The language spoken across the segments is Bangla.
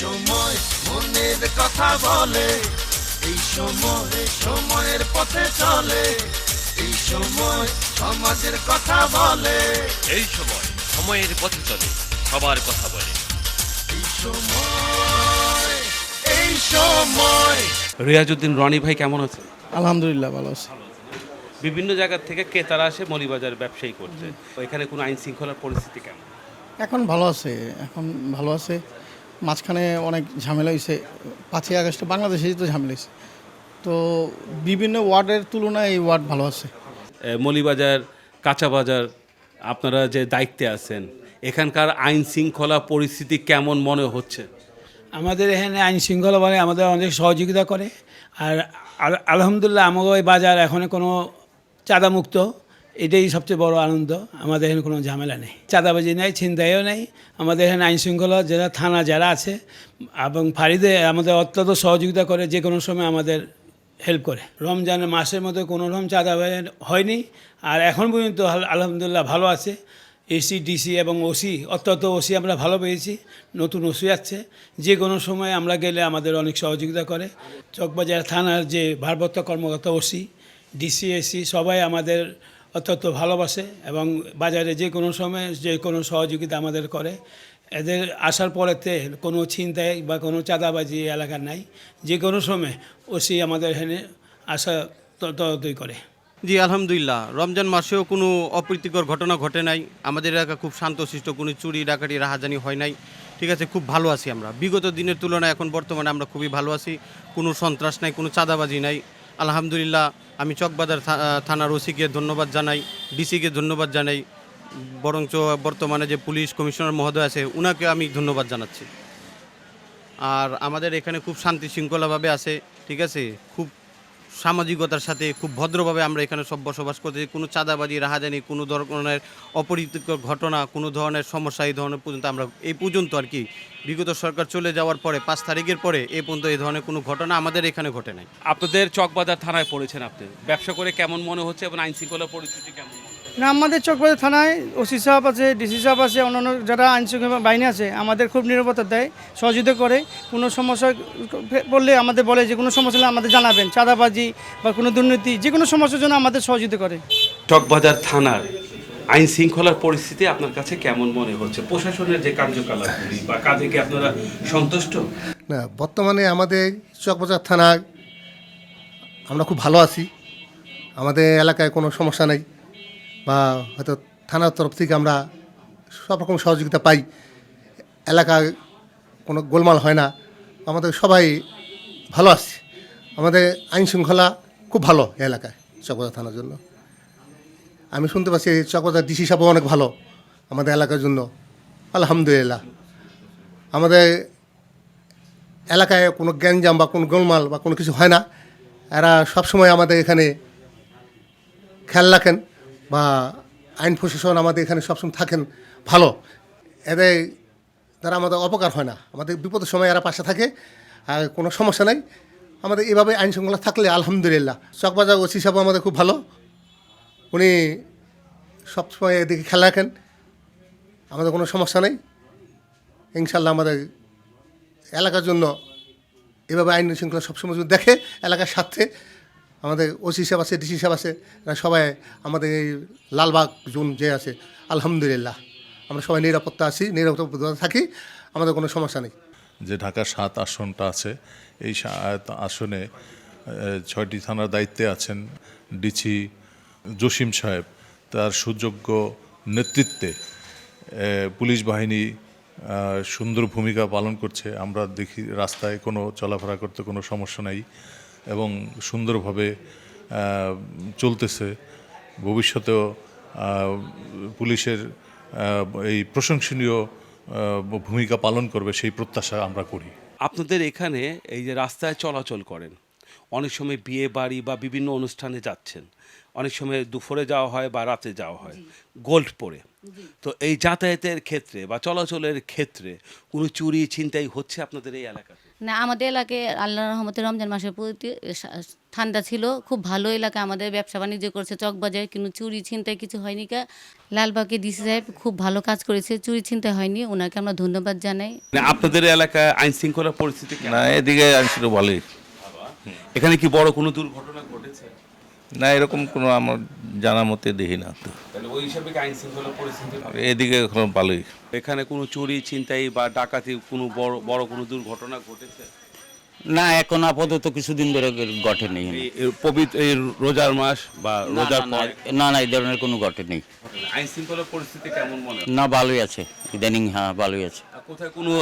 সময় মনের কথা বলে এই সময় সময়ের পথে চলে এই সময় সমাজের কথা বলে। এই সময় সময়ের পথে চলে সবার কথা বলে। এই সময় এই সময়। রিয়াজউদ্দিন রনি ভাই কেমন আছে? আলহামদুলিল্লাহ ভালো আছে। বিভিন্ন জায়গা থেকে ক্রেতারা আসে? মলিবাজার ব্যবসায়ী করছে। এখানে কোনো আইন শৃঙ্খলার পরিস্থিতি কেমন? এখন ভালো আছে এখন ভালো আছে। মাঝখানে অনেক ঝামেলা হয়েছে পাঁচই আগস্টে বাংলাদেশে তো ঝামেলা হয়েছে তো বিভিন্ন ওয়ার্ডের তুলনায় এই ওয়ার্ড ভালো আছে। মলিবাজার কাঁচা বাজার আপনারা যে দায়িত্বে আছেন এখানকার আইন শৃঙ্খলা পরিস্থিতি কেমন মনে হচ্ছে? আমাদের এখানে আইন শৃঙ্খলা বলে আমাদের অনেক সহযোগিতা করে। আর আল- আলহামদুলিল্লাহ আমাদের ওই বাজার এখন কোনো চাঁদামুক্ত। এটাই সবচেয়ে বড় আনন্দ। আমাদের এখানে কোনো ঝামেলা নেই। চাঁদাবাজি নেই, ছিনতাইও নেই। আমাদের এখানে আইন শৃঙ্খলা যারা থানা যারা আছে, এবং ফাঁড়িতে আমাদের অত্যন্ত সহযোগিতা করে যে কোনো সময় আমাদের হেল্প করে। রমজানের মাসের মধ্যে কোনো রকম চাঁদাবাজি হয়নি। আর এখন পর্যন্ত আল- আলহামদুলিল্লাহ ভালো আছে। এসি, ডিসি এবং ওসি, অত্যন্ত ওসি আমরা ভালো পেয়েছি। নতুন ওসি আছে যে কোনো সময় আমরা গেলে আমাদের অনেক সহযোগিতা করে। চকবাজার থানার যে ভারপ্রাপ্ত কর্মকর্তা ওসি, ডিসি, এসি সবাই আমাদের অত্যন্ত ভালোবাসে এবং বাজারে যে কোনো সময় যে কোনো সহযোগিতা আমাদের করে। এদের আসার পরেতে কোনো ছিনতাই বা কোনো চাঁদাবাজি এলাকা নাই। যে কোনো সময় ওসি আমাদের এখানে আসা তদন্তই করে। জি, আলহামদুলিল্লাহ। রমজান মাসেও কোনো অপ্রীতিকর ঘটনা ঘটে নাই। আমাদের এলাকা খুব শান্তশিষ্ট, কোনো চুরি, ডাকাতি, রাহাজানি হয় নাই। ঠিক আছে, খুব ভালো আছি আমরা। বিগত দিনের তুলনায় এখন বর্তমানে আমরা খুবই ভালো আছি। কোনো সন্ত্রাস নাই, কোনো চাঁদাবাজি নাই। আলহামদুলিল্লাহ আমি চকবাজার থানার ওসিকে ধন্যবাদ জানাই, ডিসিকে ধন্যবাদ জানাই, বরঞ্চ বর্তমানে যে পুলিশ কমিশনার মহোদয় আছে ওনাকে আমি ধন্যবাদ জানাচ্ছি। আর আমাদের এখানে খুব শান্তি শৃঙ্খলাভাবে আছে, ঠিক আছে? খুব সামাজিকতার সাথে খুব ভদ্রভাবে আমরা এখানে সব বসবাস করতেছি। কোনো চাঁদাবাজি, রাহাজানি, কোনো ধরনের অপরিতিকর ঘটনা, কোনো ধরনের সমস্যা এই ধরনের পর্যন্ত আমরা এই পর্যন্ত আর কি বিগত সরকার চলে যাওয়ার পরে, পাঁচ তারিখের পরে এ পর্যন্ত এই ধরনের কোনো ঘটনা আমাদের এখানে ঘটে নাই। আপনাদের চকবাজার থানায় পড়েছেন আপনি। ব্যবসা করে কেমন মনে হচ্ছে এবং আইনশৃঙ্খলা পরিস্থিতি কেমন? মনে? না আমাদের চকবাজার থানায় ওসি সাহেব আছে ডিসি সাহেব আছে অন্যান্য যারা আইন শৃঙ্খলা বাহিনী আছে আমাদের খুব নিরাপত্তা দেয় সহযোগিতা করে। কোনো সমস্যা বললে আমাদের বলে যে কোনো সমস্যা হলে আমাদের জানাবেন চাঁদাবাজি বা কোনো দুর্নীতি যে কোনো সমস্যার জন্য আমাদের সহযোগিতা করে। চকবাজার থানার আইন শৃঙ্খলার পরিস্থিতি আপনার কাছে কেমন মনে হচ্ছে? প্রশাসনের যে কার্যকলাপগুলি বা কাজে কি আপনারা সন্তুষ্ট? না বর্তমানে আমাদের চকবাজার থানায় আমরা খুব ভালো আছি। আমাদের এলাকায় কোনো সমস্যা নেই। বা হয়তো থানার তরফ থেকে আমরা সব রকম সহযোগিতা পাই। এলাকায় কোনো গোলমাল হয় না। আমাদের সবাই ভালো আছে। আমাদের আইন শৃঙ্খলা খুব ভালো এলাকায় চকবাজার থানার জন্য। আমি শুনতে পাচ্ছি চকবাজার ডিসি সাহেবও অনেক ভালো আমাদের এলাকার জন্য। আলহামদুলিল্লাহ। আমাদের এলাকায় কোনো গ্যাঞ্জাম বা কোনো গোলমাল বা কোনো কিছু হয় না। এরা সবসময় আমাদের এখানে খেয়াল রাখেন। বা আইন প্রশাসন আমাদের এখানে সবসময় থাকেন ভালো। এদের তারা আমাদের অপকার হয় না। আমাদের বিপদের সময় এরা পাশে থাকে, আর কোনো সমস্যা নাই। আমাদের এভাবে আইন শৃঙ্খলা থাকলে আলহামদুলিল্লাহ। চকবাজার ওসি সাহেব আমাদের খুব ভালো। উনি সবসময় এদিকে খেলা রাখেন। আমাদের কোনো সমস্যা নেই। ইনশাল্লাহ আমাদের এলাকার জন্য এভাবে আইন শৃঙ্খলা সবসময় দেখে, এলাকার স্বার্থে আমাদের ওসি সাহেব আছে, ডিসি সাহেব আছে সবাই আমাদের এই লালবাগ জোন যে আছে, আলহামদুলিল্লাহ। আমরা সবাই নিরাপত্তা আছি, নিরাপত্তা থাকি, আমাদের কোনো সমস্যা নেই। যে ঢাকার সাত আসনটা আছে, এই আসনে ছয়টি থানার দায়িত্বে আছেন ডিচি জসিম সাহেব। তার সুযোগ্য নেতৃত্বে পুলিশ বাহিনী সুন্দর ভূমিকা পালন করছে। আমরা দেখি রাস্তায় কোনো চলাফেরা করতে কোনো সমস্যা নেই। এবং সুন্দরভাবে চলতেছে। ভবিষ্যতেও পুলিশের এই প্রশংসনীয় ভূমিকা পালন করবে সেই প্রত্যাশা আমরা করি। আপনাদের এখানে এই যে রাস্তায় চলাচল করেন অনেক সময় বিয়ে বাড়ি বা বিভিন্ন অনুষ্ঠানে যাচ্ছেন। অনেক সময় দুপুরে যাওয়া হয় বা রাতে যাওয়া হয়। গোল্ড পরে। তো এই যাতায়াতের ক্ষেত্রে বা চলাচলের ক্ষেত্রে কোনো চুরি ছিনতাই হচ্ছে আপনাদের এই এলাকাতে? না আমাদের এলাকায় আল্লাহ রহমতে রমজান মাসের প্রতি ঠান্ডা ছিল। খুব ভালো এলাকা। আমাদের ব্যবসা বাণিজ্য করছে চকবাজারে কিন্তু চুরি ছিনতাই কিছু হয়নি কা। লালবাগে ডিসি সাহেব খুব ভালো কাজ করেছে চুরি ছিনতাই হয়নি। ওনাকে আমরা ধন্যবাদ জানাই। আপনাদের এলাকায় আইন শৃঙ্খলা পরিস্থিতি কেমন? না এদিকে আনছিল ভালোই। এখানে কি বড় কোনো দুর্ঘটনা ঘটেছে? না এরকম কোনো আমার জানা মতে দেখি না তো? এদিকে এখন ভালোই। এখানে কোনো চুরি ছিনতাই বা ডাকাতি কোনো বড় বড় কোনো দুর্ঘটনা ঘটেছে? না এখন আপাতত কিছুদিন ধরে ঘটেনি। পবিত্র এই রোজার মাস বা রোজার না, না না এই ধরনের কোনো ঘটেনি। আইন শৃঙ্খলা পরিস্থিতি কেমন মনে না ভালোই আছে। ইদানিং হ্যাঁ ভালোই আছে। কোথায় কোনো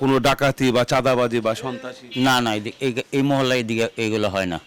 কোনো ডাকাতি বা চাঁদাবাজি বা সন্ত্রাসী? না না, এই- এই মহল্লায় এদিকে এইগুলো হয় না।